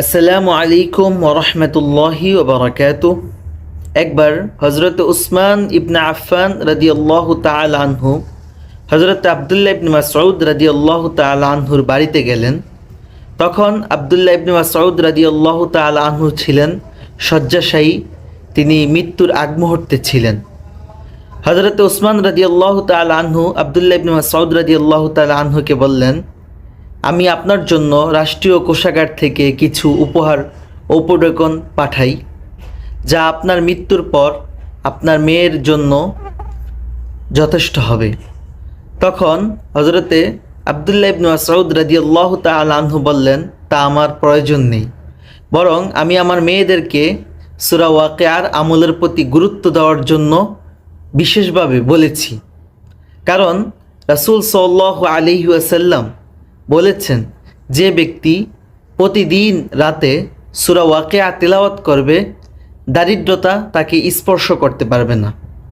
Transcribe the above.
আসসালামু আলাইকুম ওরহমতুল্লাহি ওবরাকাতু একবার হজরত উসমান ইবনে আফফান রাদি আল্লাহ তাল আনহু হজরত আবদুল্লাহ ইবনে মাসউদ রাদি আল্লাহ তাল আনহুর বাড়িতে গেলেন। তখন আবদুল্লাহ ইবনে মাসউদ রাদি আল্লাহ তাল আনহু ছিলেন শয্যাশায়ী, তিনি মৃত্যুর আগ মুহূর্তে ছিলেন। হজরত উসমান রাদি আল্লাহ তাল আনহু আবদুল্লাহ ইবনে মাসউদ রাদি আল্লাহ তাল আনহুকে বললেন আমি আপনার জন্য রাষ্ট্রীয় কোষাগার থেকে কিছু উপহার ঔপডকন পাঠাই, যা আপনার মৃত্যুর পর আপনার মেয়ের জন্য যথেষ্ট হবে। তখন হজরতে আবদুল্লাহ ইবনু মাসউদ রাদিয়াল্লাহ তাআলা আনহু বললেন, তা আমার প্রয়োজন নেই। বরং আমি আমার মেয়েদেরকে সূরা ওয়াকিয়ার আমলের প্রতি গুরুত্ব দেওয়ার জন্য বিশেষভাবে বলেছি। কারণ রাসূল সাল্লাল্লাহু আলাইহি ওয়াসাল্লাম বলেছেন, যে ব্যক্তি প্রতিদিন রাতে সুরাওয়াকে আর তেলাওয়াত করবে, দারিদ্রতা তাকে স্পর্শ করতে পারবে না।